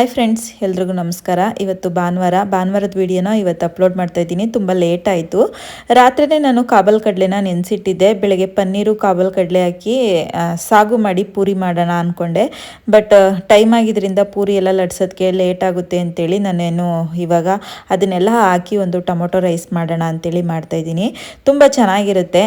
Hi friends ಎಲ್ರಿಗೂ ನಮಸ್ಕಾರ. ಇವತ್ತು ಭಾನುವಾರ, ಭಾನುವಾರದ ವಿಡಿಯೋನ ಇವತ್ತು ಅಪ್ಲೋಡ್ ಮಾಡ್ತಾ ಇದ್ದೀನಿ. ತುಂಬ ಲೇಟ್ ಆಯಿತು. ರಾತ್ರಿನೇ ನಾನು ಕಾಬಲ್ ಕಡಲೆನ ನೆನೆಸಿಟ್ಟಿದ್ದೆ. ಬೆಳಗ್ಗೆ ಪನ್ನೀರು ಕಾಬಲ್ ಕಡಲೆ ಹಾಕಿ ಸಾಗು ಮಾಡಿ ಪೂರಿ ಮಾಡೋಣ ಅಂದ್ಕೊಂಡೆ ಬಟ್ ಟೈಮ್ ಆಗಿದ್ದರಿಂದ ಪೂರಿ ಎಲ್ಲ ಲಟ್ಸೋದಕ್ಕೆ ಲೇಟ್ ಆಗುತ್ತೆ ಅಂತೇಳಿ ನಾನೇನು ಇವಾಗ ಅದನ್ನೆಲ್ಲ ಹಾಕಿ ಒಂದು ಟೊಮೊಟೊ ರೈಸ್ ಮಾಡೋಣ ಅಂತೇಳಿ ಮಾಡ್ತಾಯಿದ್ದೀನಿ ತುಂಬ ಚೆನ್ನಾಗಿರುತ್ತೆ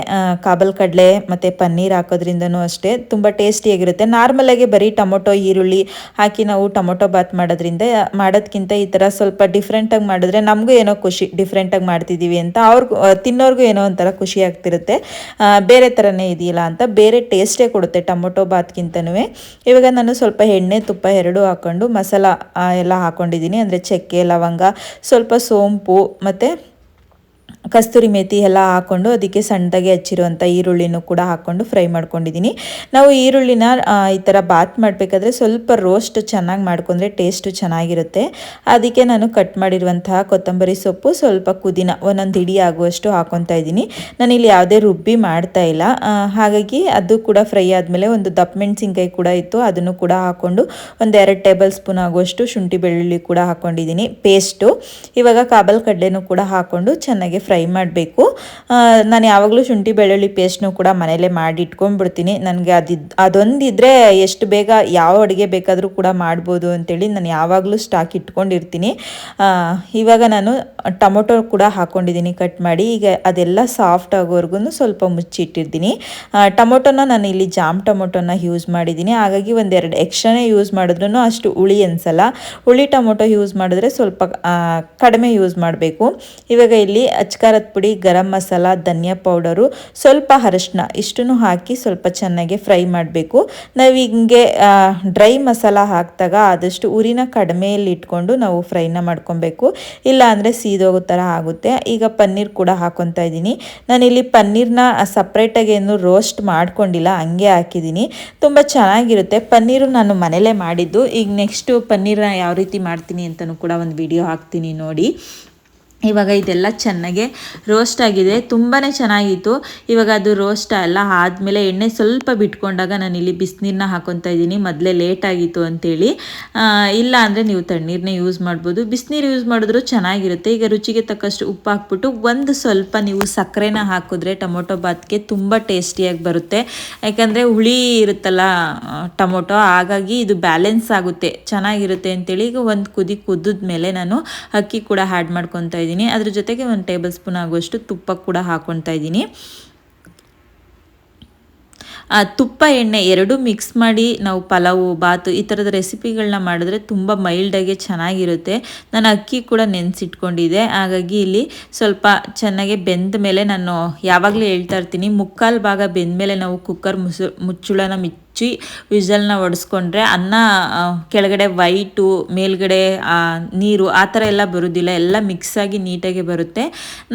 ಕಾಬಲ್ ಕಡಲೆ ಮತ್ತು ಪನ್ನೀರ್ ಹಾಕೋದ್ರಿಂದನೂ ಅಷ್ಟೇ. ತುಂಬ ಟೇಸ್ಟಿಯಾಗಿರುತ್ತೆ ನಾರ್ಮಲಾಗಿ ಬರೀ ಟೊಮೊಟೊ, ಈರುಳ್ಳಿ ಹಾಕಿ ನಾವು ಟೊಮೊಟೊ ಬಾತ್ ಮಾಡೋದ್ರಿಂದ, ಮಾಡೋದ್ಕಿಂತ ಈ ಥರ ಸ್ವಲ್ಪ ಡಿಫ್ರೆಂಟಾಗಿ ಮಾಡಿದ್ರೆ ನಮಗೂ ಏನೋ ಖುಷಿ ಡಿಫ್ರೆಂಟಾಗಿ ಮಾಡ್ತಿದ್ದೀವಿ ಅಂತ. ಅವ್ರಿಗೂ ತಿನ್ನೋರ್ಗೂ ಏನೋ ಒಂಥರ ಖುಷಿ ಆಗ್ತಿರುತ್ತೆ. ಬೇರೆ ಥರನೇ ಇದೆಯಲ್ಲ ಅಂತ. ಬೇರೆ ಟೇಸ್ಟೇ ಕೊಡುತ್ತೆ ಟೊಮೊಟೊ ಬಾತ್ಗಿಂತನೂ ಇವಾಗ ನಾನು ಸ್ವಲ್ಪ ಎಣ್ಣೆ, ತುಪ್ಪ ಎರಡೂ ಹಾಕ್ಕೊಂಡು ಮಸಾಲ ಎಲ್ಲ ಹಾಕ್ಕೊಂಡಿದ್ದೀನಿ ಅಂದರೆ ಚಕ್ಕೆ, ಲವಂಗ, ಸ್ವಲ್ಪ ಸೋಂಪು, ಮತ್ತು ಕಸ್ತೂರಿ ಮೇಥಿ ಎಲ್ಲ ಹಾಕ್ಕೊಂಡು ಅದಕ್ಕೆ ಸಣ್ಣದಾಗಿ ಹಚ್ಚಿರುವಂಥ ಈರುಳ್ಳಿನೂ ಕೂಡ ಹಾಕ್ಕೊಂಡು ಫ್ರೈ ಮಾಡ್ಕೊಂಡಿದ್ದೀನಿ. ನಾವು ಈರುಳ್ಳಿನ ಈ ಥರ ಬಾತ್ ಮಾಡಬೇಕಾದ್ರೆ ಸ್ವಲ್ಪ ರೋಸ್ಟ್ ಚೆನ್ನಾಗಿ ಮಾಡ್ಕೊಂಡ್ರೆ ಟೇಸ್ಟು ಚೆನ್ನಾಗಿರುತ್ತೆ. ಅದಕ್ಕೆ ನಾನು ಕಟ್ ಮಾಡಿರುವಂತಹ ಕೊತ್ತಂಬರಿ ಸೊಪ್ಪು ಸ್ವಲ್ಪ ಕುದಿನ ಒಂದೊಂದು ಹಿಡಿ ಆಗುವಷ್ಟು ಹಾಕೊತಾ ಇದ್ದೀನಿ. ನಾನಿಲ್ಲಿ ಯಾವುದೇ ರುಬ್ಬಿ ಮಾಡ್ತಾ ಇಲ್ಲ. ಹಾಗಾಗಿ ಅದು ಕೂಡ ಫ್ರೈ ಆದಮೇಲೆ ಒಂದು ದಪ್ಪ ಮೆಣಸಿನ್ಕಾಯಿ ಕೂಡ ಇತ್ತು, ಅದನ್ನು ಕೂಡ ಹಾಕ್ಕೊಂಡು ಒಂದು ಎರಡು ಟೇಬಲ್ ಸ್ಪೂನ್ ಆಗುವಷ್ಟು ಶುಂಠಿ ಬೆಳ್ಳುಳ್ಳಿ ಕೂಡ ಹಾಕ್ಕೊಂಡಿದ್ದೀನಿ ಪೇಸ್ಟು. ಇವಾಗ ಕಾಬಲ್ ಕಡಲೆನೂ ಕೂಡ ಹಾಕ್ಕೊಂಡು ಚೆನ್ನಾಗಿ ಫ್ರೈ ಮಾಡಬೇಕು. ನಾನು ಯಾವಾಗಲೂ ಶುಂಠಿ, ಬೆಳ್ಳುಳ್ಳಿ ಪೇಸ್ಟ್ನು ಕೂಡ ಮನೆಯಲ್ಲೇ ಮಾಡಿ ಇಟ್ಕೊಂಡ್ಬಿಡ್ತೀನಿ. ನನಗೆ ಅದಿದ್ದು ಅದೊಂದಿದ್ರೆ ಎಷ್ಟು ಬೇಗ ಯಾವ ಅಡುಗೆ ಬೇಕಾದರೂ ಕೂಡ ಮಾಡ್ಬೋದು ಅಂತೇಳಿ ನಾನು ಯಾವಾಗಲೂ ಸ್ಟಾಕ್ ಇಟ್ಕೊಂಡಿರ್ತೀನಿ. ಇವಾಗ ನಾನು ಟೊಮೊಟೊ ಕೂಡ ಹಾಕ್ಕೊಂಡಿದ್ದೀನಿ ಕಟ್ ಮಾಡಿ. ಈಗ ಅದೆಲ್ಲ ಸಾಫ್ಟ್ ಆಗೋವರೆಗೂ ಸ್ವಲ್ಪ ಮುಚ್ಚಿಟ್ಟಿರ್ತೀನಿ. ಟೊಮೊಟೊನ ನಾನು ಇಲ್ಲಿ ಜಾಮ್ ಟೊಮೊಟೊನ ಯೂಸ್ ಮಾಡಿದ್ದೀನಿ. ಹಾಗಾಗಿ ಒಂದೆರಡು ಎಕ್ಸ್ಟ್ರಾನೇ ಯೂಸ್ ಮಾಡಿದ್ರೂ ಅಷ್ಟು ಹುಳಿ ಅನಿಸಲ್ಲ. ಹುಳಿ ಟೊಮೊಟೊ ಯೂಸ್ ಮಾಡಿದ್ರೆ ಸ್ವಲ್ಪ ಕಡಿಮೆ ಯೂಸ್ ಮಾಡಬೇಕು. ಇವಾಗ ಇಲ್ಲಿ ಅಚ್ಕಾರದ ಪುಡಿ, ಗರಂ ಮಸಾಲ, ಧನಿಯಾ ಪೌಡರು, ಸ್ವಲ್ಪ ಅರಶಿನ ಇಷ್ಟನ್ನು ಹಾಕಿ ಸ್ವಲ್ಪ ಚೆನ್ನಾಗಿ ಫ್ರೈ ಮಾಡಬೇಕು. ನಾವು ಹಿಂಗೆ ಡ್ರೈ ಮಸಾಲ ಹಾಕಿದಾಗ ಆದಷ್ಟು ಉರಿನ ಕಡಿಮೆಯಲ್ಲಿ ಇಟ್ಕೊಂಡು ನಾವು ಫ್ರೈನ ಮಾಡ್ಕೊಬೇಕು. ಇಲ್ಲ ಅಂದರೆ ಸೀದೋಗೋ ಥರ ಆಗುತ್ತೆ. ಈಗ ಪನ್ನೀರ್ ಕೂಡ ಹಾಕೊತಾ ಇದ್ದೀನಿ. ನಾನಿಲ್ಲಿ ಪನ್ನೀರ್ನ ಸಪ್ರೇಟಾಗಿ ಏನು ರೋಸ್ಟ್ ಮಾಡ್ಕೊಂಡಿಲ್ಲ, ಹಂಗೆ ಹಾಕಿದ್ದೀನಿ. ತುಂಬ ಚೆನ್ನಾಗಿರುತ್ತೆ. ಪನ್ನೀರು ನಾನು ಮನೇಲೇ ಮಾಡಿದ್ದು. ಈಗ ನೆಕ್ಸ್ಟು ಪನ್ನೀರ್ನ ಯಾವ ರೀತಿ ಮಾಡ್ತೀನಿ ಅಂತಲೂ ಕೂಡ ಒಂದು ವಿಡಿಯೋ ಹಾಕ್ತೀನಿ ನೋಡಿ. ಇವಾಗ ಇದೆಲ್ಲ ಚೆನ್ನಾಗೆ ರೋಸ್ಟ್ ಆಗಿದೆ. ತುಂಬಾ ಚೆನ್ನಾಗಿತ್ತು. ಇವಾಗ ಅದು ರೋಸ್ಟ್ ಎಲ್ಲ ಆದಮೇಲೆ ಎಣ್ಣೆ ಸ್ವಲ್ಪ ಬಿಟ್ಕೊಂಡಾಗ ನಾನು ಇಲ್ಲಿ ಬಿಸಿನೀರನ್ನ ಹಾಕೊತಾ ಇದ್ದೀನಿ. ಮೊದಲೇ ಲೇಟ್ ಆಗಿತ್ತು ಅಂತೇಳಿ. ಇಲ್ಲ ಅಂದರೆ ನೀವು ತಣ್ಣೀರನ್ನೇ ಯೂಸ್ ಮಾಡ್ಬೋದು. ಬಿಸಿನೀರು ಯೂಸ್ ಮಾಡಿದ್ರು ಚೆನ್ನಾಗಿರುತ್ತೆ. ಈಗ ರುಚಿಗೆ ತಕ್ಕಷ್ಟು ಉಪ್ಪು ಹಾಕ್ಬಿಟ್ಟು ಒಂದು ಸ್ವಲ್ಪ ನೀವು ಸಕ್ಕರೆನ ಹಾಕಿದ್ರೆ ಟೊಮೊಟೊ ಬಾತ್ಗೆ ತುಂಬ ಟೇಸ್ಟಿಯಾಗಿ ಬರುತ್ತೆ. ಯಾಕಂದರೆ ಹುಳಿ ಇರುತ್ತಲ್ಲ ಟೊಮೊಟೊ, ಹಾಗಾಗಿ ಇದು ಬ್ಯಾಲೆನ್ಸ್ ಆಗುತ್ತೆ. ಚೆನ್ನಾಗಿರುತ್ತೆ ಅಂತೇಳಿ ಈಗ ಒಂದು ಕುದಿ ಕುದ್ದ ಮೇಲೆ ನಾನು ಅಕ್ಕಿ ಕೂಡ ಆ್ಯಡ್ ಮಾಡ್ಕೊತಾ ಇದ್ದೀನಿ. ಅದ್ರ ಜೊತೆಗೆ ಒಂದು ಟೇಬಲ್ ಸ್ಪೂನ್ ಆಗುವಷ್ಟು ತುಪ್ಪ ಕೂಡ ಹಾಕ್ಕೊತಾ ಇದ್ದೀನಿ. ತುಪ್ಪ, ಎಣ್ಣೆ ಎರಡೂ ಮಿಕ್ಸ್ ಮಾಡಿ ನಾವು ಪಲಾವು, ಬಾತು ಈ ಥರದ ರೆಸಿಪಿಗಳನ್ನ ಮಾಡಿದ್ರೆ ತುಂಬ ಮೈಲ್ಡಾಗಿ ಚೆನ್ನಾಗಿರುತ್ತೆ. ನಾನು ಅಕ್ಕಿ ಕೂಡ ನೆನೆಸಿಟ್ಕೊಂಡಿದ್ದೆ. ಹಾಗಾಗಿ ಇಲ್ಲಿ ಸ್ವಲ್ಪ ಚೆನ್ನಾಗಿ ಬೆಂದ ಮೇಲೆ ನಾನು ಯಾವಾಗಲೂ ಹೇಳ್ತಾ ಇರ್ತೀನಿ, ಮುಕ್ಕಾಲು ಭಾಗ ಬೆಂದ ಮೇಲೆ ನಾವು ಕುಕ್ಕರ್ ಮುಸು, ಮುಚ್ಚುಳನ ಮಿಚ್ಚಿ ವಿಜಲ್ನ ಒಡಿಸ್ಕೊಂಡ್ರೆ ಅನ್ನ ಕೆಳಗಡೆ ವೈಟು ಮೇಲ್ಗಡೆ ನೀರು, ಆ ಥರ ಎಲ್ಲ ಬರೋದಿಲ್ಲ. ಎಲ್ಲ ಮಿಕ್ಸಾಗಿ ನೀಟಾಗಿ ಬರುತ್ತೆ.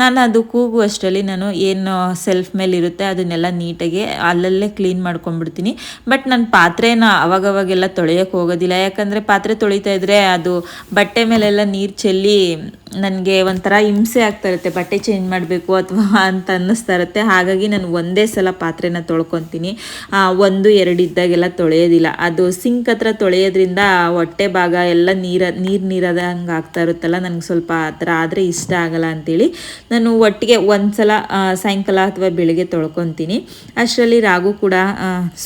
ನಾನು ಅದು ಕೂಗುವಷ್ಟರಲ್ಲಿ ನಾನು ಏನು ಸೆಲ್ಫ್ ಮೇಲೆ ಇರುತ್ತೆ ಅದನ್ನೆಲ್ಲ ನೀಟಾಗಿ ಅಲ್ಲಲ್ಲೇ ಕ್ಲೀನ್ ಮಾಡ್ಕೊಂಡ್ಬಿಡ್ತೀನಿ. ಬಟ್ ನನ್ನ ಪಾತ್ರೆನ ಅವಾಗವಾಗೆಲ್ಲ ತೊಳೆಯೋಕ್ಕೆ ಹೋಗೋದಿಲ್ಲ. ಯಾಕಂದರೆ ಪಾತ್ರೆ ತೊಳಿತಾ ಇದ್ದರೆ ಅದು ಬಟ್ಟೆ ಮೇಲೆಲ್ಲ ನೀರು ಚೆಲ್ಲಿ ನನಗೆ ಒಂಥರ ಹಿಂಸೆ ಆಗ್ತಾ ಇರುತ್ತೆ. ಬಟ್ಟೆ ಚೇಂಜ್ ಮಾಡಬೇಕು ಅಥವಾ ಅಂತ ಅನ್ನಿಸ್ತಾ ಇರುತ್ತೆ. ಹಾಗಾಗಿ ನಾನು ಒಂದೇ ಸಲ ಪಾತ್ರೆನ ತೊಳ್ಕೊತೀನಿ. ಒಂದು, ಎರಡು ಇದ್ದಾಗೆಲ್ಲ ತೊಳೆಯೋದಿಲ್ಲ. ಅದು ಸಿಂಕ್ ಹತ್ರ ತೊಳೆಯೋದ್ರಿಂದ ಹೊಟ್ಟೆ ಭಾಗ ಎಲ್ಲ ನೀರ, ನೀರು ನೀರಾದಂಗೆ ಆಗ್ತಾ ಇರುತ್ತಲ್ಲ, ನನಗೆ ಸ್ವಲ್ಪ ಆ ಥರ ಆದರೆ ಇಷ್ಟ ಆಗಲ್ಲ ಅಂತೇಳಿ ನಾನು ಒಟ್ಟಿಗೆ ಒಂದು ಸಲ ಸಾಯಂಕಾಲ ಅಥವಾ ಬೆಳಗ್ಗೆ ತೊಳ್ಕೊತೀನಿ. ಅಷ್ಟರಲ್ಲಿ ರಾಗು ಕೂಡ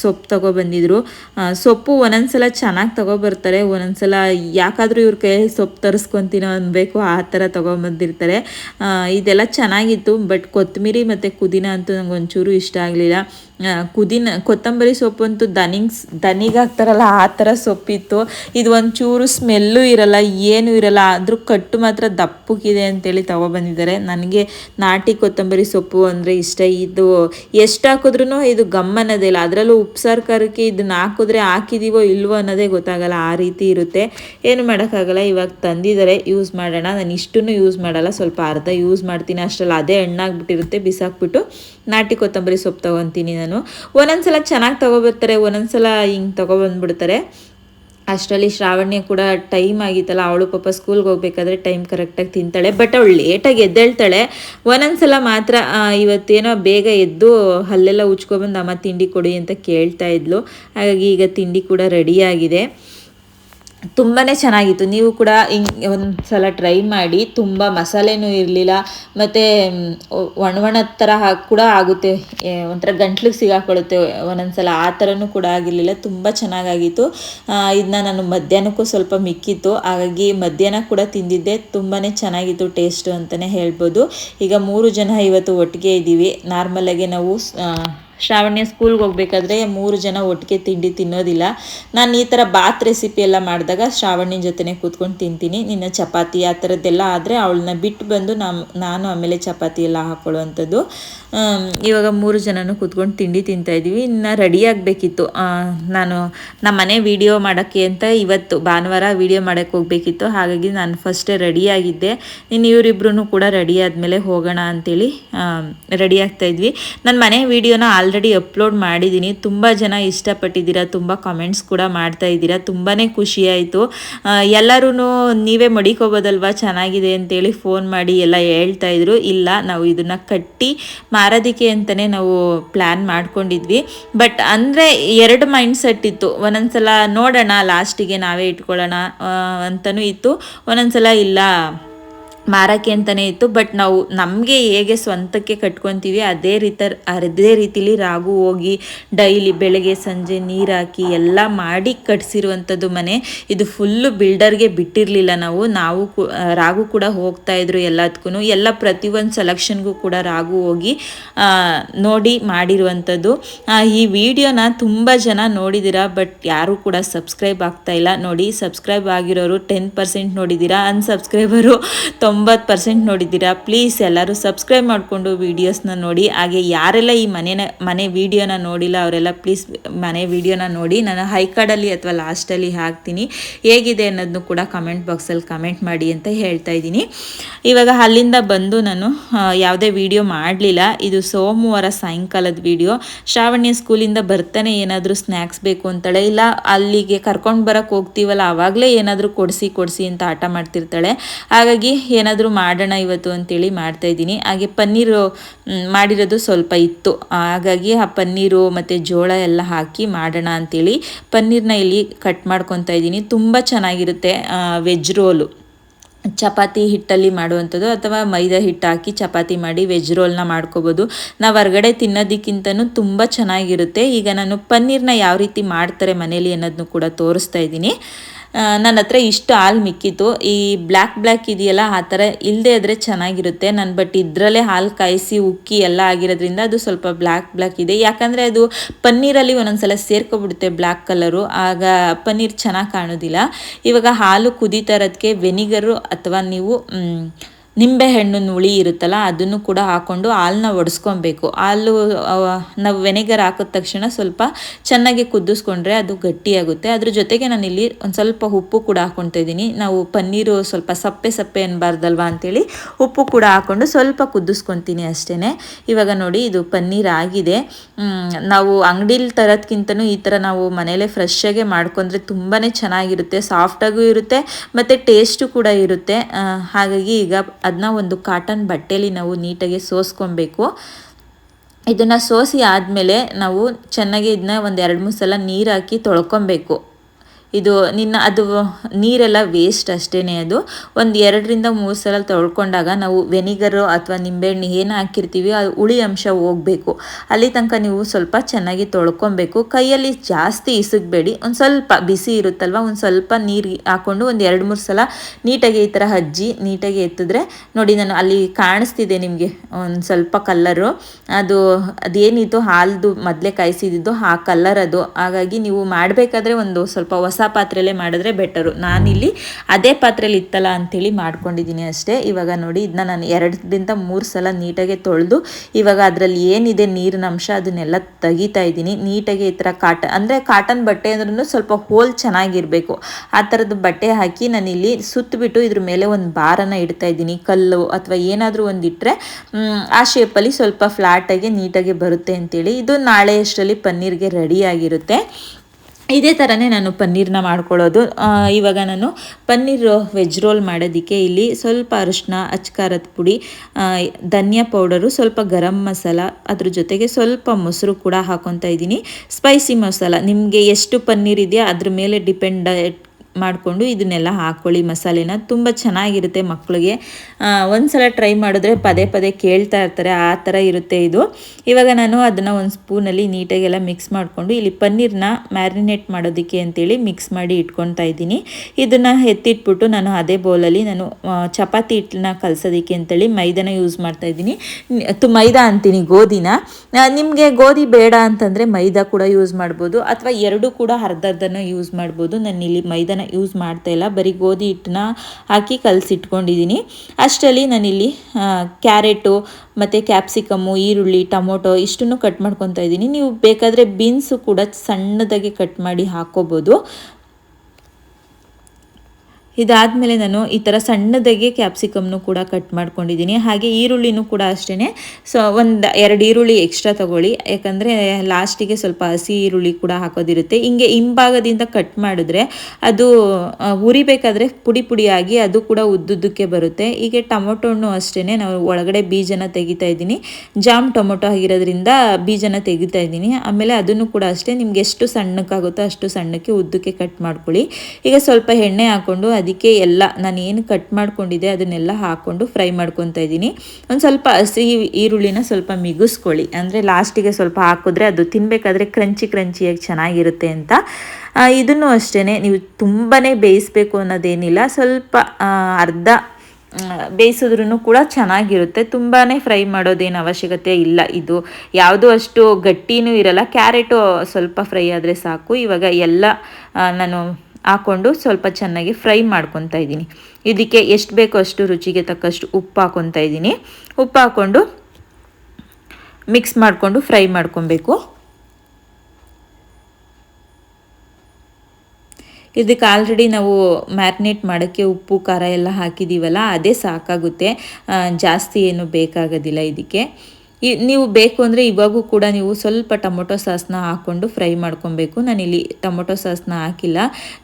ಸೊಪ್ಪು ತಗೊಬಂದಿದ್ರು. ಸೊಪ್ಪು ಒಂದೊಂದು ಸಲ ಚೆನ್ನಾಗಿ ತಗೊಬರ್ತಾರೆ. ಒಂದೊಂದ್ಸಲ ಯಾಕಾದರೂ ಇವ್ರ ಕೈ ಸೊಪ್ಪು ತರಿಸ್ಕೊತೀನೋ ಅನ್ಬೇಕು, ಆ ಥರ ತೊಗೊಂಬಂದಿರ್ತಾರೆ. ಇದೆಲ್ಲ ಚೆನ್ನಾಗಿತ್ತು, ಬಟ್ ಕೊತ್ತಂಬರಿ ಮತ್ತು ಪುದೀನ ಅಂತೂ ನಂಗೆ ಒಂಚೂರು ಇಷ್ಟ ಆಗಲಿಲ್ಲ. ಕುದಿನ, ಕೊತ್ತಂಬರಿ ಸೊಪ್ಪು ಅಂತೂ ದನಿಗೆ ದನಿಗೆ ಹಾಕ್ತಾರಲ್ಲ, ಆ ಥರ ಸೊಪ್ಪಿತ್ತು. ಇದು ಒಂಚೂರು ಸ್ಮೆಲ್ಲು ಇರಲ್ಲ, ಏನೂ ಇರಲ್ಲ, ಆದರೂ ಕಟ್ಟು ಮಾತ್ರ ದಪ್ಪಕ್ಕಿದೆ ಅಂತೇಳಿ ತೊಗೊಬಂದಿದ್ದಾರೆ ನನಗೆ ನಾಟಿ ಕೊತ್ತಂಬರಿ ಸೊಪ್ಪು ಅಂದರೆ ಇಷ್ಟ. ಇದು ಎಷ್ಟು ಹಾಕಿದ್ರೂ ಇದು ಗಮ್ ಅನ್ನೋದೇ ಇಲ್ಲ. ಅದರಲ್ಲೂ ಉಪ್ಸಾರು ಖಾರಕ್ಕೆ ಇದನ್ನ ಹಾಕಿದ್ರೆ ಹಾಕಿದೀವೋ ಇಲ್ವೋ ಅನ್ನೋದೇ ಗೊತ್ತಾಗಲ್ಲ, ಆ ರೀತಿ ಇರುತ್ತೆ. ಏನು ಮಾಡೋಕ್ಕಾಗಲ್ಲ, ಇವಾಗ ತಂದಿದ್ದಾರೆ ಯೂಸ್ ಮಾಡೋಣ. ನಾನು ಇಷ್ಟನ್ನು ಯೂಸ್ ಮಾಡಲ್ಲ, ಸ್ವಲ್ಪ ಅರ್ಧ ಯೂಸ್ ಮಾಡ್ತೀನಿ. ಅಷ್ಟರಲ್ಲಿ ಅದೇ ಹಣ್ಣಾಗ್ಬಿಟ್ಟಿರುತ್ತೆ, ಬಿಸಾಕ್ಬಿಟ್ಟು ನಾಟಿ ಕೊತ್ತಂಬರಿ ಸೊಪ್ಪು ತೊಗೊತೀನಿ ನಾನು. ಒಂದೊಂದ್ಸಲ ಚೆನ್ನಾಗಿ ತೊಗೊಬರ್ತಾರೆ, ಒಂದೊಂದ್ಸಲ ಹಿಂಗೆ ತೊಗೊಬಂದ್ಬಿಡ್ತಾರೆ. ಅಷ್ಟರಲ್ಲಿ ಶ್ರಾವಣ್ಯ ಕೂಡ ಟೈಮ್ ಆಗಿತ್ತಲ್ಲ, ಅವಳು ಪಾಪ ಸ್ಕೂಲ್ಗೆ ಹೋಗ್ಬೇಕಾದ್ರೆ ಟೈಮ್ ಕರೆಕ್ಟಾಗಿ ತಿಂತಾಳೆ. ಬಟ್ ಅವಳು ಲೇಟಾಗಿ ಎದ್ದೇಳ್ತಾಳೆ. ಒಂದೊಂದ್ಸಲ ಮಾತ್ರ ಇವತ್ತೇನೋ ಬೇಗ ಎದ್ದು ಅಲ್ಲೆಲ್ಲ ಉಚ್ಕೊಬಂದು ಅಮ್ಮ ತಿಂಡಿ ಕೊಡಿ ಅಂತ ಕೇಳ್ತಾ ಇದ್ಲು. ಹಾಗಾಗಿ ಈಗ ತಿಂಡಿ ಕೂಡ ರೆಡಿಯಾಗಿದೆ ತುಂಬಾ ಚೆನ್ನಾಗಿತ್ತು. ನೀವು ಕೂಡ ಹಿಂಗೆ ಒಂದು ಸಲ ಟ್ರೈ ಮಾಡಿ, ತುಂಬ ಮಸಾಲೆನೂ ಇರಲಿಲ್ಲ, ಮತ್ತು ಒಣ ಒಣ ಥರ ಕೂಡ ಆಗುತ್ತೆ. ಒಂಥರ ಗಂಟ್ಲಿಗೆ ಸಿಗಾಕೊಳ್ಳುತ್ತೆ ಒಂದೊಂದು ಸಲ ಆ ಥರನೂ ಕೂಡ ಆಗಿರಲಿಲ್ಲ. ತುಂಬ ಚೆನ್ನಾಗಾಗಿತ್ತು. ಇದನ್ನ ನಾನು ಮಧ್ಯಾಹ್ನಕ್ಕೂ ಸ್ವಲ್ಪ ಮಿಕ್ಕಿತ್ತು. ಹಾಗಾಗಿ ಮಧ್ಯಾಹ್ನ ಕೂಡ ತಿಂದಿದ್ದೆ. ತುಂಬಾ ಚೆನ್ನಾಗಿತ್ತು ಟೇಸ್ಟು ಅಂತಲೇ ಹೇಳ್ಬೋದು. ಈಗ ಮೂರು ಜನ ಇವತ್ತು ಒಟ್ಟಿಗೆ ಇದ್ದೀವಿ. ನಾರ್ಮಲಾಗಿ ನಾವು ಶ್ರಾವಣ್ಯ ಸ್ಕೂಲ್ಗೆ ಹೋಗ್ಬೇಕಾದ್ರೆ ಮೂರು ಜನ ಒಟ್ಟಿಗೆ ತಿಂಡಿ ತಿನ್ನೋದಿಲ್ಲ. ನಾನು ಈ ಥರ ಬಾತ್ ರೆಸಿಪಿ ಎಲ್ಲ ಮಾಡಿದಾಗ ಶ್ರಾವಣ್ಯ ಜೊತೆನೇ ಕೂತ್ಕೊಂಡು ತಿಂತೀನಿ. ನಿನ್ನ ಚಪಾತಿ ಆ ಥರದ್ದೆಲ್ಲ ಆದರೆ ಅವಳನ್ನ ಬಿಟ್ಟು ಬಂದು ನಮ್ಮ ನಾನು ಆಮೇಲೆ ಚಪಾತಿ ಎಲ್ಲ ಹಾಕ್ಕೊಳ್ಳುವಂಥದ್ದು ಇವಾಗ ಮೂರು ಜನನೂ ಕೂತ್ಕೊಂಡು ತಿಂಡಿ ತಿಂತಾಯಿದ್ದೀವಿ ಇನ್ನು ರೆಡಿ ಆಗಬೇಕಿತ್ತು. ನಾನು ನಮ್ಮ ಮನೆ ವೀಡಿಯೋ ಮಾಡೋಕ್ಕೆ ಅಂತ ಇವತ್ತು ಭಾನುವಾರ ವೀಡಿಯೋ ಮಾಡೋಕ್ಕೆ ಹೋಗಬೇಕಿತ್ತು. ಹಾಗಾಗಿ ನಾನು ಫಸ್ಟೇ ರೆಡಿಯಾಗಿದ್ದೆ ಇನ್ನು ಇವರಿಬ್ರು ಕೂಡ ರೆಡಿ ಆದಮೇಲೆ ಹೋಗೋಣ ಅಂತೇಳಿ ರೆಡಿ ಆಗ್ತಾಯಿದ್ವಿ ನನ್ನ ಮನೆ ವೀಡಿಯೋನ ಆಲ್ ಆಲ್ರೆಡಿ ಅಪ್ಲೋಡ್ ಮಾಡಿದ್ದೀನಿ ತುಂಬ ಜನ ಇಷ್ಟಪಟ್ಟಿದ್ದೀರಾ, ತುಂಬ ಕಾಮೆಂಟ್ಸ್ ಕೂಡ ಮಾಡ್ತಾ ಇದ್ದೀರಾ. ತುಂಬಾ ಖುಷಿಯಾಯಿತು ಎಲ್ಲರೂ ನೀವೇ ಮಡಿಕೋಬೋದಲ್ವಾ? ಚೆನ್ನಾಗಿದೆ ಅಂತೇಳಿ ಫೋನ್ ಮಾಡಿ ಎಲ್ಲ ಹೇಳ್ತಾ ಇದ್ರು. ಇಲ್ಲ, ನಾವು ಇದನ್ನು ಕಟ್ಟಿ ಮಾರೋದಕ್ಕೆ ಅಂತಲೇ ನಾವು ಪ್ಲ್ಯಾನ್ ಮಾಡ್ಕೊಂಡಿದ್ವಿ. ಬಟ್ ಅಂದರೆ ಎರಡು ಮೈಂಡ್ ಸೆಟ್ ಇತ್ತು. ಒಂದೊಂದ್ಸಲ ನೋಡೋಣ ಲಾಸ್ಟಿಗೆ ನಾವೇ ಇಟ್ಕೊಳ್ಳೋಣ ಅಂತಲೂ ಇತ್ತು. ಒಂದೊಂದ್ಸಲ ಇಲ್ಲ ಮಾರಕ್ಕೆ ಅಂತಲೇ ಇತ್ತು ಬಟ್ ನಾವು ನಮಗೆ ಹೇಗೆ ಸ್ವಂತಕ್ಕೆ ಕಟ್ಕೊತೀವಿ, ಅದೇ ರೀತಿ, ಅದೇ ರೀತಿಲಿ ರಾಗು ಹೋಗಿ ಡೈಲಿ ಬೆಳಗ್ಗೆ ಸಂಜೆ ನೀರು ಹಾಕಿ ಎಲ್ಲ ಮಾಡಿ ಕಟ್ಸಿರುವಂಥದ್ದು ಮನೆ. ಇದು ಫುಲ್ಲು ಬಿಲ್ಡರ್ಗೆ ಬಿಟ್ಟಿರಲಿಲ್ಲ ನಾವು. ನಾವು ರಾಗು ಕೂಡ ಹೋಗ್ತಾ ಇದ್ರು ಎಲ್ಲದಕ್ಕೂ ಎಲ್ಲ ಪ್ರತಿಯೊಂದು ಸೆಲೆಕ್ಷನ್ಗೂ ಕೂಡ ರಾಗು ಹೋಗಿ ನೋಡಿ ಮಾಡಿರುವಂಥದ್ದು ಈ ವಿಡಿಯೋನ ತುಂಬ ಜನ ನೋಡಿದ್ದೀರಾ ಬಟ್ ಯಾರೂ ಕೂಡ ಸಬ್ಸ್ಕ್ರೈಬ್ ಆಗ್ತಾ ಇಲ್ಲ. ನೋಡಿ ಸಬ್ಸ್ಕ್ರೈಬ್ ಆಗಿರೋರು ಟೆನ್ ಪರ್ಸೆಂಟ್ ನೋಡಿದ್ದೀರಾ ಅನ್ಸಬ್ಸ್ಕ್ರೈಬರು ತೊಂಬತ್ತು ಪರ್ಸೆಂಟ್ ನೋಡಿದ್ದೀರಾ ಪ್ಲೀಸ್ ಎಲ್ಲರೂ ಸಬ್ಸ್ಕ್ರೈಬ್ ಮಾಡಿಕೊಂಡು ವೀಡಿಯೋಸ್ನ ನೋಡಿ, ಹಾಗೆ ಯಾರೆಲ್ಲ ಈ ಮನೆನ, ಮನೆ ವೀಡಿಯೋನ ನೋಡಿಲ್ಲ, ಅವರೆಲ್ಲ ಪ್ಲೀಸ್ ಮನೆ ವೀಡಿಯೋನ ನೋಡಿ ನಾನು ಹೈಕಾರ್ಡಲ್ಲಿ ಅಥವಾ ಲಾಸ್ಟಲ್ಲಿ ಹಾಕ್ತೀನಿ. ಹೇಗಿದೆ ಅನ್ನೋದನ್ನು ಕೂಡ ಕಮೆಂಟ್ ಬಾಕ್ಸಲ್ಲಿ ಕಮೆಂಟ್ ಮಾಡಿ ಅಂತ ಹೇಳ್ತಾ ಇದ್ದೀನಿ. ಇವಾಗ ಅಲ್ಲಿಂದ ಬಂದು ನಾನು ಯಾವುದೇ ವಿಡಿಯೋ ಮಾಡಲಿಲ್ಲ. ಇದು ಸೋಮವಾರ ಸಾಯಂಕಾಲದ ವಿಡಿಯೋ ಶ್ರಾವಣ್ಯ ಸ್ಕೂಲಿಂದ ಬರ್ತಾನೆ ಏನಾದರೂ ಸ್ನ್ಯಾಕ್ಸ್ ಬೇಕು ಅಂತಾಳೆ. ಇಲ್ಲ, ಅಲ್ಲಿಗೆ ಕರ್ಕೊಂಡು ಬರೋಕ್ಕೆ ಹೋಗ್ತೀವಲ್ಲ ಆವಾಗಲೇ ಏನಾದರೂ ಕೊಡಿಸಿ ಕೊಡಿಸಿ ಅಂತ ಆಟ ಮಾಡ್ತಿರ್ತಾಳೆ. ಹಾಗಾಗಿ ಏನಾದರೂ ಮಾಡೋಣ ಇವತ್ತು ಅಂತೇಳಿ ಮಾಡ್ತಾಯಿದ್ದೀನಿ ಹಾಗೆ ಪನ್ನೀರು ಮಾಡಿರೋದು ಸ್ವಲ್ಪ ಇತ್ತು. ಹಾಗಾಗಿ ಆ ಪನ್ನೀರು ಮತ್ತು ಜೋಳ ಎಲ್ಲ ಹಾಕಿ ಮಾಡೋಣ ಅಂತೇಳಿ ಪನ್ನೀರ್ನ ಇಲ್ಲಿ ಕಟ್ ಮಾಡ್ಕೊತಾ ಇದ್ದೀನಿ. ತುಂಬ ಚೆನ್ನಾಗಿರುತ್ತೆ ವೆಜ್ ರೋಲು ಚಪಾತಿ ಹಿಟ್ಟಲ್ಲಿ ಮಾಡುವಂಥದ್ದು ಅಥವಾ ಮೈದಾ ಹಿಟ್ಟು ಹಾಕಿ ಚಪಾತಿ ಮಾಡಿ ವೆಜ್ ರೋಲ್ನ ಮಾಡ್ಕೋಬೋದು. ನಾವು ಹೊರಗಡೆ ತಿನ್ನೋದಕ್ಕಿಂತನೂ ತುಂಬ ಚೆನ್ನಾಗಿರುತ್ತೆ. ಈಗ ನಾನು ಪನ್ನೀರ್ನ ಯಾವ ರೀತಿ ಮಾಡ್ತಾರೆ ಮನೇಲಿ ಅನ್ನೋದನ್ನು ಕೂಡ ತೋರಿಸ್ತಾ ಇದ್ದೀನಿ. ನನ್ನ ಹತ್ರ ಇಷ್ಟು ಹಾಲು ಮಿಕ್ಕಿತ್ತು. ಈ ಬ್ಲ್ಯಾಕ್ ಬ್ಲ್ಯಾಕ್ ಇದೆಯಲ್ಲ, ಆ ಥರ ಇಲ್ಲದೇ ಆದರೆ ಚೆನ್ನಾಗಿರುತ್ತೆ. ನಾನು ಬಟ್ ಇದರಲ್ಲೇ ಹಾಲು ಕಾಯಿಸಿ, ಉಕ್ಕಿ ಎಲ್ಲ ಆಗಿರೋದ್ರಿಂದ ಅದು ಸ್ವಲ್ಪ ಬ್ಲ್ಯಾಕ್ ಬ್ಲ್ಯಾಕ್ ಇದೆ. ಯಾಕಂದರೆ ಅದು ಪನ್ನೀರಲ್ಲಿ ಒಂದೊಂದ್ಸಲ ಸೇರ್ಕೊಬಿಡುತ್ತೆ ಬ್ಲ್ಯಾಕ್ ಕಲರು. ಆಗ ಪನ್ನೀರ್ ಚೆನ್ನಾಗಿ ಕಾಣೋದಿಲ್ಲ. ಇವಾಗ ಹಾಲು ಕುದೀತಾ ಇರೋದಕ್ಕೆ ವೆನಿಗರು ಅಥವಾ ನೀವು ನಿಂಬೆ ಹಣ್ಣು ಹುಳಿ ಇರುತ್ತಲ್ಲ, ಅದನ್ನು ಕೂಡ ಹಾಕ್ಕೊಂಡು ಹಾಲನ್ನ ಒಡಿಸ್ಕೊಬೇಕು. ಹಾಲು ನಾವು ವೆನೆಗರ್ ಹಾಕಿದ ತಕ್ಷಣ ಸ್ವಲ್ಪ ಚೆನ್ನಾಗಿ ಕುದಿಸ್ಕೊಂಡ್ರೆ ಅದು ಗಟ್ಟಿಯಾಗುತ್ತೆ. ಅದ್ರ ಜೊತೆಗೆ ನಾನು ಇಲ್ಲಿ ಒಂದು ಸ್ವಲ್ಪ ಉಪ್ಪು ಕೂಡ ಹಾಕ್ಕೊಳ್ತಾ ಇದ್ದೀನಿ. ನಾವು ಪನ್ನೀರು ಸ್ವಲ್ಪ ಸಪ್ಪೆ ಸಪ್ಪೆ ಅನ್ನಬಾರ್ದಲ್ವಾ ಅಂತೇಳಿ ಉಪ್ಪು ಕೂಡ ಹಾಕ್ಕೊಂಡು ಸ್ವಲ್ಪ ಕುದಿಸ್ಕೊತೀನಿ ಅಷ್ಟೇ ಇವಾಗ ನೋಡಿ ಇದು ಪನ್ನೀರ್ ಆಗಿದೆ. ನಾವು ಅಂಗಡಿಲಿ ತರೋದ್ಕಿಂತನೂ ಈ ಥರ ನಾವು ಮನೇಲೆ ಫ್ರೆಶ್ಶಾಗೆ ಮಾಡ್ಕೊಂಡ್ರೆ ತುಂಬಾ ಚೆನ್ನಾಗಿರುತ್ತೆ ಸಾಫ್ಟಾಗೂ ಇರುತ್ತೆ, ಮತ್ತು ಟೇಸ್ಟು ಕೂಡ ಇರುತ್ತೆ. ಹಾಗಾಗಿ ಈಗ ಅದನ್ನ ಒಂದು ಕಾಟನ್ ಬಟ್ಟೆಯಲ್ಲಿ ನಾವು ನೀಟಾಗಿ ಸೋಸ್ಕೊಬೇಕು. ಇದನ್ನು ಸೋಸಿ ಆದಮೇಲೆ ನಾವು ಚೆನ್ನಾಗಿ ಇದನ್ನ ಒಂದು ಎರಡು ಮೂರು ಸಲ ನೀರು ಹಾಕಿ ತೊಳ್ಕೊಬೇಕು. ಇದು ನಿನ್ನ ಅದು ನೀರೆಲ್ಲ ವೇಸ್ಟ್ ಅಷ್ಟೇ ಅದು. ಒಂದು ಎರಡರಿಂದ ಮೂರು ಸಲ ತೊಳ್ಕೊಂಡಾಗ ನಾವು ವೆನಿಗರು ಅಥವಾ ನಿಂಬೆಹಣ್ಣು ಏನು ಹಾಕಿರ್ತೀವಿ ಅದು ಹುಳಿ ಅಂಶ ಹೋಗಬೇಕು. ಅಲ್ಲಿ ತನಕ ನೀವು ಸ್ವಲ್ಪ ಚೆನ್ನಾಗಿ ತೊಳ್ಕೊಬೇಕು. ಕೈಯಲ್ಲಿ ಜಾಸ್ತಿ ಇಸುಗಬೇಡಿ. ಒಂದು ಸ್ವಲ್ಪ ಬಿಸಿ ಇರುತ್ತಲ್ವ, ಒಂದು ಸ್ವಲ್ಪ ನೀರು ಹಾಕ್ಕೊಂಡು ಒಂದು ಎರಡು ಮೂರು ಸಲ ನೀಟಾಗಿ ಈ ಥರ ಹಜ್ಜಿ, ನೀಟಾಗಿ ಎತ್ತಿದ್ರೆ ನೋಡಿ ನಾನು ಅಲ್ಲಿ ಕಾಣಿಸ್ತಿದೆ ನಿಮಗೆ ಒಂದು ಸ್ವಲ್ಪ ಕಲ್ಲರು ಅದು ಅದೇನಿತ್ತು ಹಾಲ್ದು ಮೊದಲೇ ಕಾಯಿಸಿದ್ದು ಆ ಕಲ್ಲರ್ ಅದು. ಹಾಗಾಗಿ ನೀವು ಮಾಡಬೇಕಾದ್ರೆ ಒಂದು ಸ್ವಲ್ಪ ಹೊಸ ಪಾತ್ರೆಯಲ್ಲೇ ಮಾಡಿದ್ರೆ ಬೆಟರು ನಾನಿಲ್ಲಿ ಅದೇ ಪಾತ್ರೆಯಲ್ಲಿ ಇತ್ತಲ್ಲ ಅಂಥೇಳಿ ಮಾಡ್ಕೊಂಡಿದ್ದೀನಿ ಅಷ್ಟೇ. ಇವಾಗ ನೋಡಿ ಇದನ್ನ ನಾನು ಎರಡರಿಂದ ಮೂರು ಸಲ ನೀಟಾಗಿ ತೊಳೆದು, ಇವಾಗ ಅದರಲ್ಲಿ ಏನಿದೆ ನೀರಿನ ಅಂಶ ಅದನ್ನೆಲ್ಲ ತೆಗಿತಾ ಇದ್ದೀನಿ. ನೀಟಾಗಿ ಈ ಥರ ಕಾಟ ಅಂದರೆ ಕಾಟನ್ ಬಟ್ಟೆ ಅಂದ್ರೂ ಸ್ವಲ್ಪ ಹೋಲ್ ಚೆನ್ನಾಗಿರಬೇಕು. ಆ ಥರದ ಬಟ್ಟೆ ಹಾಕಿ ನಾನಿಲ್ಲಿ ಸುತ್ತಬಿಟ್ಟು ಇದ್ರ ಮೇಲೆ ಒಂದು ಬಾರನ್ನು ಇಡ್ತಾ ಇದ್ದೀನಿ. ಕಲ್ಲು ಅಥವಾ ಏನಾದರೂ ಒಂದು ಇಟ್ಟರೆ ಆ ಶೇಪಲ್ಲಿ ಸ್ವಲ್ಪ ಫ್ಲಾಟಾಗಿ ನೀಟಾಗಿ ಬರುತ್ತೆ ಅಂತೇಳಿ. ಇದು ನಾಳೆ ಅಷ್ಟರಲ್ಲಿ ಪನ್ನೀರ್ಗೆ ರೆಡಿ ಆಗಿರುತ್ತೆ. ಇದೇ ಥರನೇ ನಾನು ಪನ್ನೀರ್ನ ಮಾಡ್ಕೊಳ್ಳೋದು. ಇವಾಗ ನಾನು ಪನ್ನೀರ್ ವೆಜ್ ರೋಲ್ ಮಾಡೋದಕ್ಕೆ ಇಲ್ಲಿ ಸ್ವಲ್ಪ ಅರಿಶಿನ ಅಚ್ಕಾರದ ಪುಡಿ ಧನಿಯಾ ಪೌಡರು, ಸ್ವಲ್ಪ ಗರಂ ಮಸಾಲ, ಅದ್ರ ಜೊತೆಗೆ ಸ್ವಲ್ಪ ಮೊಸರು ಕೂಡ ಹಾಕೊತಾ ಇದ್ದೀನಿ. ಸ್ಪೈಸಿ ಮಸಾಲ. ನಿಮಗೆ ಎಷ್ಟು ಪನ್ನೀರ್ ಇದೆಯಾ ಅದ್ರ ಮೇಲೆ ಡಿಪೆಂಡ್ ಮಾಡಿಕೊಂಡು ಇದನ್ನೆಲ್ಲ ಹಾಕ್ಕೊಳ್ಳಿ ಮಸಾಲೆನ ತುಂಬ ಚೆನ್ನಾಗಿರುತ್ತೆ ಮಕ್ಕಳಿಗೆ ಒಂದ್ಸಲ ಟ್ರೈ ಮಾಡಿದ್ರೆ ಪದೇ ಪದೇ ಕೇಳ್ತಾ ಇರ್ತಾರೆ, ಆ ಥರ ಇರುತ್ತೆ ಇದು. ಇವಾಗ ನಾನು ಅದನ್ನು ಒಂದು ಸ್ಪೂನಲ್ಲಿ ನೀಟಾಗೆಲ್ಲ ಮಿಕ್ಸ್ ಮಾಡಿಕೊಂಡು ಇಲ್ಲಿ ಪನ್ನೀರ್ನ ಮ್ಯಾರಿನೇಟ್ ಮಾಡೋದಕ್ಕೆ ಅಂತೇಳಿ ಮಿಕ್ಸ್ ಮಾಡಿ ಇಟ್ಕೊತಾ ಇದ್ದೀನಿ. ಇದನ್ನು ಎತ್ತಿಟ್ಬಿಟ್ಟು ನಾನು ಅದೇ ಬೌಲಲ್ಲಿ ನಾನು ಚಪಾತಿ ಹಿಟ್ಟನ್ನ ಕಲಸೋದಕ್ಕೆ ಅಂತೇಳಿ ಮೈದಾನ ಯೂಸ್ ಮಾಡ್ತಾ ಇದ್ದೀನಿ. ಮೈದಾ ಅಂತೀನಿ, ಗೋಧಿನ. ನಿಮಗೆ ಗೋಧಿ ಬೇಡ ಅಂತಂದರೆ ಮೈದಾ ಕೂಡ ಯೂಸ್ ಮಾಡ್ಬೋದು, ಅಥವಾ ಎರಡು ಕೂಡ ಅರ್ಧ ಅರ್ಧನ ಯೂಸ್ ಮಾಡ್ಬೋದು. ನಾನು ಇಲ್ಲಿ ಮೈದಾನ ಯೂಸ್ ಮಾಡ್ತಾ ಇಲ್ಲ. ಬರೀ ಗೋಧಿ ಹಿಟ್ಟನ್ನ ಹಾಕಿ ಕಲಸಿಟ್ಕೊಂಡಿದ್ದೀನಿ ಅಷ್ಟರಲ್ಲಿ ನಾನಿಲ್ಲಿ ಕ್ಯಾರೆಟು ಮತ್ತು ಕ್ಯಾಪ್ಸಿಕಮ್ಮು, ಈರುಳ್ಳಿ, ಟೊಮೊಟೊ ಇಷ್ಟನ್ನು ಕಟ್ ಮಾಡ್ಕೊತಾ ಇದ್ದೀನಿ ನೀವು ಬೇಕಾದರೆ ಬೀನ್ಸು ಕೂಡ ಸಣ್ಣದಾಗಿ ಕಟ್ ಮಾಡಿ ಹಾಕ್ಕೋಬೋದು ಇದಾದಮೇಲೆ ನಾನು ಈ ಥರ ಸಣ್ಣದಾಗೆ ಕ್ಯಾಪ್ಸಿಕಮ್ನು ಕೂಡ ಕಟ್ ಮಾಡ್ಕೊಂಡಿದ್ದೀನಿ. ಹಾಗೆ ಈರುಳ್ಳಿನೂ ಕೂಡ ಅಷ್ಟೇ ಸೊ ಒಂದು ಎರಡು ಈರುಳ್ಳಿ ಎಕ್ಸ್ಟ್ರಾ ತೊಗೊಳ್ಳಿ. ಯಾಕಂದರೆ ಲಾಸ್ಟಿಗೆ ಸ್ವಲ್ಪ ಹಸಿ ಈರುಳ್ಳಿ ಕೂಡ ಹಾಕೋದಿರುತ್ತೆ. ಹಿಂಗೆ ಹಿಂಭಾಗದಿಂದ ಕಟ್ ಮಾಡಿದ್ರೆ ಅದು ಉರಿಬೇಕಾದ್ರೆ ಪುಡಿ ಪುಡಿಯಾಗಿ ಅದು ಕೂಡ ಉದ್ದುದ್ದಕ್ಕೆ ಬರುತ್ತೆ. ಹೀಗೆ ಟೊಮೊಟೊ ಹಣ್ಣು ಅಷ್ಟೇ ನಾವು ಒಳಗಡೆ ಬೀಜನ ತೆಗಿತಾ ಇದ್ದೀನಿ. ಜಾಮ್ ಟೊಮೊಟೊ ಆಗಿರೋದ್ರಿಂದ ಬೀಜನ ತೆಗಿತಾ ಇದ್ದೀನಿ. ಆಮೇಲೆ ಅದನ್ನು ಕೂಡ ಅಷ್ಟೇ. ನಿಮ್ಗೆ ಎಷ್ಟು ಸಣ್ಣಕ್ಕಾಗುತ್ತೋ ಅಷ್ಟು ಸಣ್ಣಕ್ಕೆ ಉದ್ದಕ್ಕೆ ಕಟ್ ಮಾಡ್ಕೊಳ್ಳಿ. ಈಗ ಸ್ವಲ್ಪ ಎಣ್ಣೆ ಹಾಕ್ಕೊಂಡು ಅದಕ್ಕೆ ಎಲ್ಲ ನಾನು ಏನು ಕಟ್ ಮಾಡ್ಕೊಂಡಿದ್ದೆ ಅದನ್ನೆಲ್ಲ ಹಾಕ್ಕೊಂಡು ಫ್ರೈ ಮಾಡ್ಕೊತಾ ಇದ್ದೀನಿ. ಒಂದು ಸ್ವಲ್ಪ ಹಸಿ ಈರುಳ್ಳಿನ ಸ್ವಲ್ಪ ಮಿಗಿಸ್ಕೊಳ್ಳಿ. ಅಂದರೆ ಲಾಸ್ಟಿಗೆ ಸ್ವಲ್ಪ ಹಾಕಿದ್ರೆ ಅದು ತಿನ್ನಬೇಕಾದ್ರೆ ಕ್ರಂಚಿ ಕ್ರಂಚಿಯಾಗಿ ಚೆನ್ನಾಗಿರುತ್ತೆ ಅಂತ. ಇದನ್ನು ಅಷ್ಟೇ ನೀವು ತುಂಬಾ ಬೇಯಿಸ್ಬೇಕು ಅನ್ನೋದೇನಿಲ್ಲ. ಸ್ವಲ್ಪ ಅರ್ಧ ಬೇಯಿಸಿದ್ರೂ ಕೂಡ ಚೆನ್ನಾಗಿರುತ್ತೆ. ತುಂಬಾ ಫ್ರೈ ಮಾಡೋದೇನು ಅವಶ್ಯಕತೆ ಇಲ್ಲ ಇದು. ಯಾವುದೂ ಅಷ್ಟು ಗಟ್ಟಿನೂ ಇರಲ್ಲ. ಕ್ಯಾರೆಟು ಸ್ವಲ್ಪ ಫ್ರೈ ಆದರೆ ಸಾಕು. ಇವಾಗ ಎಲ್ಲ ನಾನು ಹಾಕ್ಕೊಂಡು ಸ್ವಲ್ಪ ಚೆನ್ನಾಗಿ ಫ್ರೈ ಮಾಡ್ಕೊತಾ ಇದ್ದೀನಿ. ಇದಕ್ಕೆ ಎಷ್ಟು ಬೇಕೋ ಅಷ್ಟು ರುಚಿಗೆ ತಕ್ಕಷ್ಟು ಉಪ್ಪು ಹಾಕ್ಕೊತಾ ಇದ್ದೀನಿ. ಉಪ್ಪು ಹಾಕ್ಕೊಂಡು ಮಿಕ್ಸ್ ಮಾಡಿಕೊಂಡು ಫ್ರೈ ಮಾಡ್ಕೊಬೇಕು. ಇದಕ್ಕೆ ಆಲ್ರೆಡಿ ನಾವು ಮ್ಯಾರಿನೇಟ್ ಮಾಡೋಕ್ಕೆ ಉಪ್ಪು, ಖಾರ ಎಲ್ಲ ಹಾಕಿದ್ದೀವಲ್ಲ, ಅದೇ ಸಾಕಾಗುತ್ತೆ. ಜಾಸ್ತಿ ಏನು ಬೇಕಾಗೋದಿಲ್ಲ ಇದಕ್ಕೆ. ನೀವು ಬೇಕು ಅಂದರೆ ಇವಾಗೂ ಕೂಡ ನೀವು ಸ್ವಲ್ಪ ಟೊಮೊಟೊ ಸಾಸ್ನ ಹಾಕ್ಕೊಂಡು ಫ್ರೈ ಮಾಡ್ಕೊಬೇಕು. ನಾನಿಲ್ಲಿ ಟೊಮೊಟೊ ಸಾಸ್ನ ಹಾಕಿಲ್ಲ.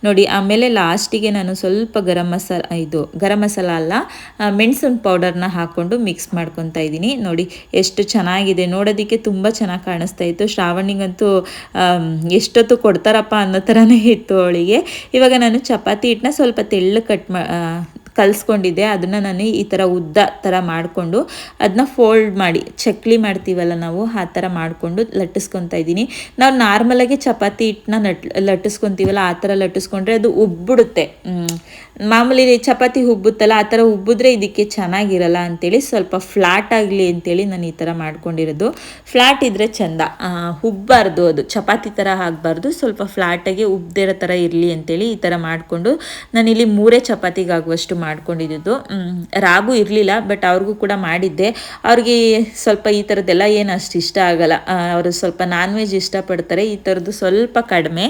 ನೋಡಿ, ಆಮೇಲೆ ಲಾಸ್ಟಿಗೆ ನಾನು ಸ್ವಲ್ಪ ಗರಂ ಮಸಾಲ, ಇದು ಗರಂ ಮಸಾಲ ಅಲ್ಲ ಮೆಣಸಿನ ಪೌಡರ್ನ ಹಾಕ್ಕೊಂಡು ಮಿಕ್ಸ್ ಮಾಡ್ಕೊತಾ ಇದ್ದೀನಿ. ನೋಡಿ, ಎಷ್ಟು ಚೆನ್ನಾಗಿದೆ. ನೋಡೋದಕ್ಕೆ ತುಂಬ ಚೆನ್ನಾಗಿ ಕಾಣಿಸ್ತಾ ಇತ್ತು. ಶ್ರಾವಣಿಗಂತೂ ಎಷ್ಟೊತ್ತು ಕೊಡ್ತಾರಪ್ಪ ಅನ್ನೋ ಥರನೇ ಇತ್ತು ಅವಳಿಗೆ. ಇವಾಗ ನಾನು ಚಪಾತಿ ಹಿಟ್ಟನ್ನ ಸ್ವಲ್ಪ ತೆಳ್ಳು ಕಟ್ ಮಾ ಕಲಿಸ್ಕೊಂಡಿದ್ದೆ, ಅದನ್ನು ನಾನು ಈ ಥರ ಉದ್ದ ಥರ ಮಾಡಿಕೊಂಡು ಅದನ್ನ ಫೋಲ್ಡ್ ಮಾಡಿ, ಚಕ್ಲಿ ಮಾಡ್ತೀವಲ್ಲ ನಾವು, ಆ ಥರ ಮಾಡಿಕೊಂಡು ಲಟ್ಟಿಸ್ಕೊತಾ ಇದ್ದೀನಿ. ನಾವು ನಾರ್ಮಲಾಗಿ ಚಪಾತಿ ಹಿಟ್ಟನ್ನ ನಟ್, ಲಟ್ಟಿಸ್ಕೊತೀವಲ್ಲ, ಆ ಥರ ಲಟ್ಟಿಸ್ಕೊಂಡ್ರೆ ಅದು ಉಬ್ಬಿಡುತ್ತೆ. ಮಾಮೂಲಿ ಚಪಾತಿ ಉಬ್ಬುತ್ತಲ್ಲ, ಆ ಥರ ಉಬ್ಬಿದ್ರೆ ಇದಕ್ಕೆ ಚೆನ್ನಾಗಿರಲ್ಲ ಅಂತೇಳಿ ಸ್ವಲ್ಪ ಫ್ಲಾಟ್ ಆಗಲಿ ಅಂತೇಳಿ ನಾನು ಈ ಥರ ಮಾಡ್ಕೊಂಡಿರೋದು. ಫ್ಲಾಟ್ ಇದ್ದರೆ ಚೆಂದ. ಹುಬ್ಬಾರ್ದು ಅದು. ಚಪಾತಿ ಥರ ಆಗಬಾರ್ದು. ಸ್ವಲ್ಪ ಫ್ಲ್ಯಾಟಾಗಿ ಉಬ್ಬದಿರೋ ಥರ ಇರಲಿ ಅಂತೇಳಿ ಈ ಥರ ಮಾಡಿಕೊಂಡು ನಾನಿಲ್ಲಿ ಮೂರೇ ಚಪಾತಿಗೆ ಆಗುವಷ್ಟು ಮಾಡ್ಕೊಂಡಿದ್ದು. ರಾಗು ಇರಲಿಲ್ಲ ಬಟ್ ಅವ್ರಿಗೂ ಕೂಡ ಮಾಡಿದ್ದೆ. ಅವ್ರಿಗೆ ಸ್ವಲ್ಪ ಈ ಥರದ್ದೆಲ್ಲ ಏನು ಅಷ್ಟು ಇಷ್ಟ ಆಗಲ್ಲ. ಅವರು ಸ್ವಲ್ಪ ನಾನ್ ವೆಜ್ ಇಷ್ಟಪಡ್ತಾರೆ, ಈ ಥರದ್ದು ಸ್ವಲ್ಪ ಕಡಿಮೆ.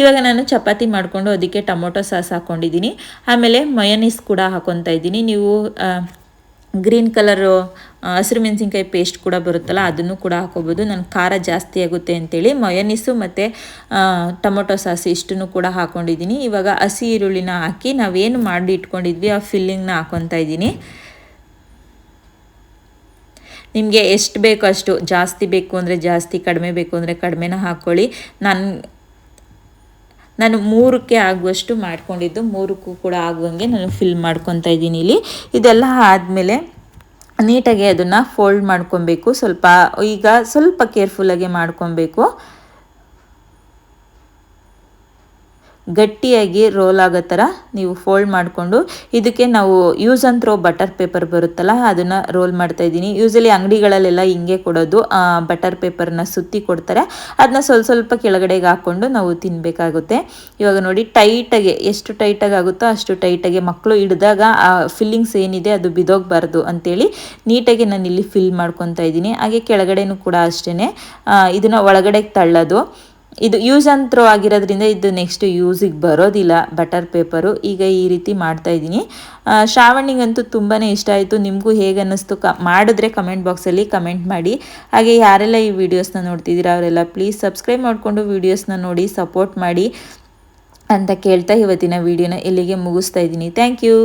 ಇವಾಗ ನಾನು ಚಪಾತಿ ಮಾಡಿಕೊಂಡು ಅದಕ್ಕೆ ಟೊಮೊಟೊ ಸಾಸ್ ಹಾಕ್ಕೊಂಡಿದ್ದೀನಿ ಆಮೇಲೆ ಮಯನೀಸ್ ಕೂಡ ಹಾಕೊತಾ ಇದ್ದೀನಿ. ನೀವು ಗ್ರೀನ್ ಕಲರು ಹಸಿರು ಮೆಣಸಿನ್ಕಾಯಿ ಪೇಸ್ಟ್ ಕೂಡ ಬರುತ್ತಲ್ಲ, ಅದನ್ನು ಕೂಡ ಹಾಕೋಬೋದು. ನನ್ನ ಖಾರ ಜಾಸ್ತಿ ಆಗುತ್ತೆ ಅಂತೇಳಿ ಮೊಯನಿಸು ಮತ್ತು ಟೊಮೊಟೊ ಸಾಸ್ ಇಷ್ಟನ್ನು ಕೂಡ ಹಾಕ್ಕೊಂಡಿದ್ದೀನಿ ಇವಾಗ ಹಸಿ ಈರುಳ್ಳಿನ ಹಾಕಿ ನಾವೇನು ಮಾಡಿ ಇಟ್ಕೊಂಡಿದ್ವಿ, ಆ ಫಿಲ್ಲಿಂಗ್ನ ಹಾಕೊತಾ ಇದ್ದೀನಿ. ನಿಮಗೆ ಎಷ್ಟು ಬೇಕೋ ಅಷ್ಟು, ಜಾಸ್ತಿ ಬೇಕು ಅಂದರೆ ಜಾಸ್ತಿ, ಕಡಿಮೆ ಬೇಕು ಅಂದರೆ ಕಡಿಮೆನ ಹಾಕ್ಕೊಳ್ಳಿ ನಾನು ನಾನು ಮೂರಕ್ಕೆ ಆಗುವಷ್ಟು ಮಾಡ್ಕೊಂಡಿದ್ದು, ಮೂರಕ್ಕೂ ಕೂಡ ಆಗುವಂಗೆ ನಾನು ಫಿಲ್ ಮಾಡ್ಕೊತಾ ಇದ್ದೀನಿ ಇಲ್ಲಿ. ಇದೆಲ್ಲ ಆದಮೇಲೆ ನೀಟಾಗಿ ಅದನ್ನು ಫೋಲ್ಡ್ ಮಾಡ್ಕೊಬೇಕು. ಸ್ವಲ್ಪ ಈಗ ಸ್ವಲ್ಪ ಕೇರ್ಫುಲ್ಲಾಗಿ ಮಾಡ್ಕೊಬೇಕು. ಗಟ್ಟಿಯಾಗಿ ರೋಲ್ ಆಗೋ ಥರ ನೀವು ಫೋಲ್ಡ್ ಮಾಡಿಕೊಂಡು ಇದಕ್ಕೆ ನಾವು use and throw butter paper ಬರುತ್ತಲ್ಲ, ಅದನ್ನು ರೋಲ್ ಮಾಡ್ತಾ ಇದ್ದೀನಿ. ಯೂಸಲಿ ಅಂಗಡಿಗಳಲ್ಲೆಲ್ಲ ಹಿಂಗೆ ಕೊಡೋದು. ಬಟರ್ ಪೇಪರ್ನ ಸುತ್ತಿ ಕೊಡ್ತಾರೆ. ಅದನ್ನ ಸ್ವಲ್ಪ ಸ್ವಲ್ಪ ಕೆಳಗಡೆಗೆ ಹಾಕ್ಕೊಂಡು ನಾವು ತಿನ್ನಬೇಕಾಗುತ್ತೆ ಇವಾಗ ನೋಡಿ ಟೈಟಾಗಿ ಎಷ್ಟು ಟೈಟಾಗಿ ಆಗುತ್ತೋ ಅಷ್ಟು ಟೈಟಾಗಿ ಮಕ್ಕಳು ಹಿಡಿದಾಗ ಆ ಫಿಲ್ಲಿಂಗ್ಸ್ ಏನಿದೆ ಅದು ಬಿದೋಗಬಾರ್ದು ಅಂತೇಳಿ ನೀಟಾಗಿ ನಾನು ಇಲ್ಲಿ ಫಿಲ್ ಮಾಡ್ಕೊತಾ ಇದ್ದೀನಿ. ಹಾಗೆ ಕೆಳಗಡೆನೂ ಕೂಡ ಅಷ್ಟೇ ಇದನ್ನು ಒಳಗಡೆ ತಳ್ಳೋದು. ಇದು ಯೂಸ್ ಆ್ಯಂಡ್ ಥ್ರೋ ಆಗಿರೋದ್ರಿಂದ ಇದು ನೆಕ್ಸ್ಟ್ ಯೂಸಿಗೆ ಬರೋದಿಲ್ಲ ಬಟರ್ ಪೇಪರು ಈಗ ಈ ರೀತಿ ಮಾಡ್ತಾ ಇದ್ದೀನಿ. ಶ್ರಾವಣಿಗಂತೂ ತುಂಬಾ ಇಷ್ಟ ಆಯಿತು. ನಿಮಗೂ ಹೇಗೆ ಅನ್ನಿಸ್ತು? ಕ, ಮಾಡಿದ್ರೆ ಕಮೆಂಟ್ ಬಾಕ್ಸಲ್ಲಿ ಕಮೆಂಟ್ ಮಾಡಿ. ಹಾಗೆ ಯಾರೆಲ್ಲ ಈ ವಿಡಿಯೋಸ್ನ ನೋಡ್ತಿದ್ದೀರಾ, ಅವರೆಲ್ಲ ಪ್ಲೀಸ್ ಸಬ್ಸ್ಕ್ರೈಬ್ ಮಾಡಿಕೊಂಡು ವೀಡಿಯೋಸ್ನ ನೋಡಿ ಸಪೋರ್ಟ್ ಮಾಡಿ ಅಂತ ಕೇಳ್ತಾ ಇವತ್ತಿನ ವಿಡಿಯೋನ ಇಲ್ಲಿಗೆ ಮುಗಿಸ್ತಾ ಇದ್ದೀನಿ. Thank you